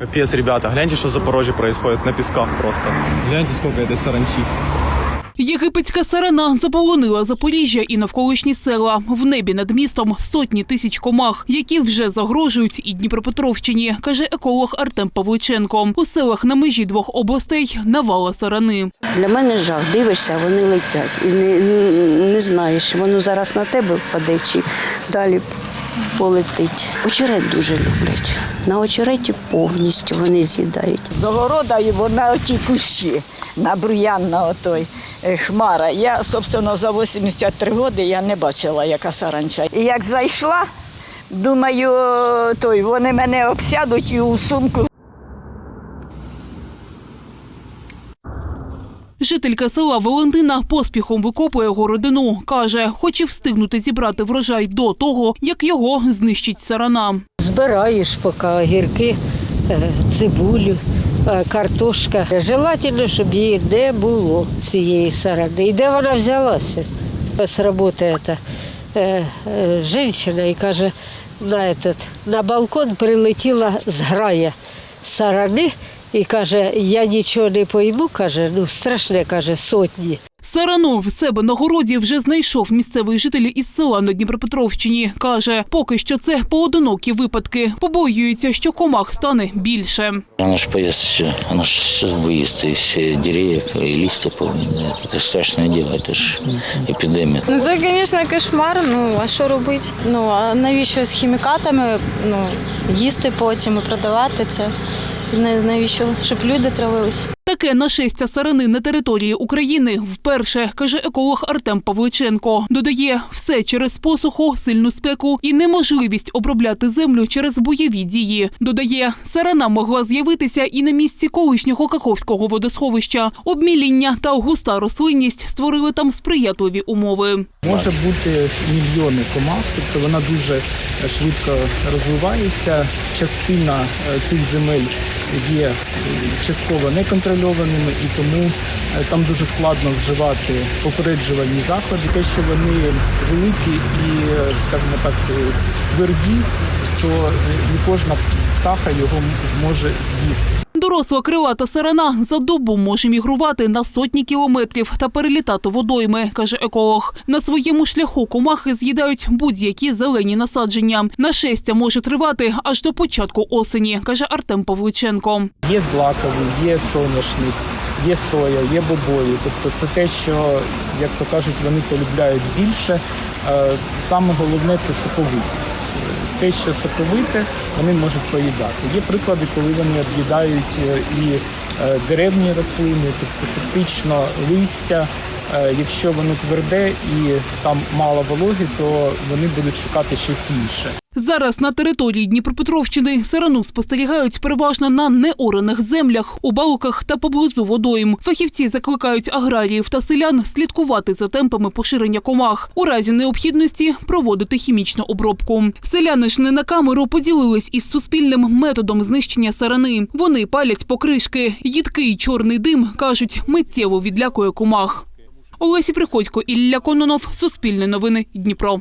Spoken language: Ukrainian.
Капец, ребята, гляньте, что в Запорожье происходит на песках просто. Гляньте, сколько этой саранчи. Єгипетська сарана заполонила Запоріжжя і навколишні села. В небі над містом сотні тисяч комах, які вже загрожують і Дніпропетровщині, каже еколог Артем Павличенко. У селах на межі двох областей навала сарани. Для мене жах. Дивишся, вони летять. І не, не знаєш, воно зараз на тебе впаде чи далі полетить. Очерет дуже люблять. На очереті повністю вони з'їдають. з огородою і на оті кущі, на на отой е, хмара. Я, собственно, за 83 роки я не бачила, яка саранча. І як зайшла, думаю, той, вони мене обсядуть і у сумку Жителька села Валентина поспіхом викопує городину. Каже, хоче встигнути зібрати врожай до того, як його знищить сарана. Збираєш поки огірки, е, цибулю, е, картошка. Желательно, щоб її не було цієї сарани. І де вона взялася? З роботи е, е, жінка і каже, на, этот, на балкон прилетіла зграя сарани і каже, я нічого не пойму, каже, ну страшне, каже, сотні. Сарану в себе на городі вже знайшов місцевий житель із села на Дніпропетровщині. Каже, поки що це поодинокі випадки. Побоюється, що комах стане більше. Она ж поест все, она ж все выест из э, деревьев и листья повнимает. Это ж страшное дело, это ж эпидемия. Ну, це, звісно, кошмар. Ну а що робити? Ну а навіщо з хімікатами ну, їсти потім і продавати це? На- Навіщо? Щоб люди травились. Таке нашестя сарани на території України вперше, каже еколог Артем Павличенко. Додає, все через посуху, сильну спеку і неможливість обробляти землю через бойові дії. Додає, сарана могла з'явитися і на місці колишнього Каховського водосховища. Обміління та густа рослинність створили там сприятливі умови. Може бути мільйони комах, тобто вона дуже швидко розвивається. Частина е, цих земель є е, частково неконтрольованими, і тому е, там дуже складно вживати попереджувальні заходи. Те, що вони великі і, е, скажімо так, е, тверді, то не кожна птаха його зможе з'їсти. Доросла крилата сарана за добу може мігрувати на сотні кілометрів та перелітати водойми, каже еколог. На своєму шляху комахи з'їдають будь-які зелені насадження. Нашестя може тривати аж до початку осені, каже Артем Павличенко. Є злаковий, є соняшник, є соя, є бобові. Тобто це те, що, як то кажуть, вони полюбляють більше. Е, Саме головне це соковитість. Те, що соковите, вони можуть поїдати. Є приклади, коли вони об'їдають е, і е, деревні рослини, тобто фактично листя. Е, Якщо воно тверде і там мало вологи, то вони будуть шукати щось інше. Зараз на території Дніпропетровщини сарану спостерігають переважно на неораних землях, у балках та поблизу водойм. Фахівці закликають аграріїв та селян слідкувати за темпами поширення комах. У разі необхідності проводити хімічну обробку. Селяни ж не на камеру поділились із суспільним методом знищення сарани. Вони палять покришки. Їдкий чорний дим кажуть, миттєво відлякує комах. Олесі Приходько, Ілля Кононов, Суспільне новини, Дніпро.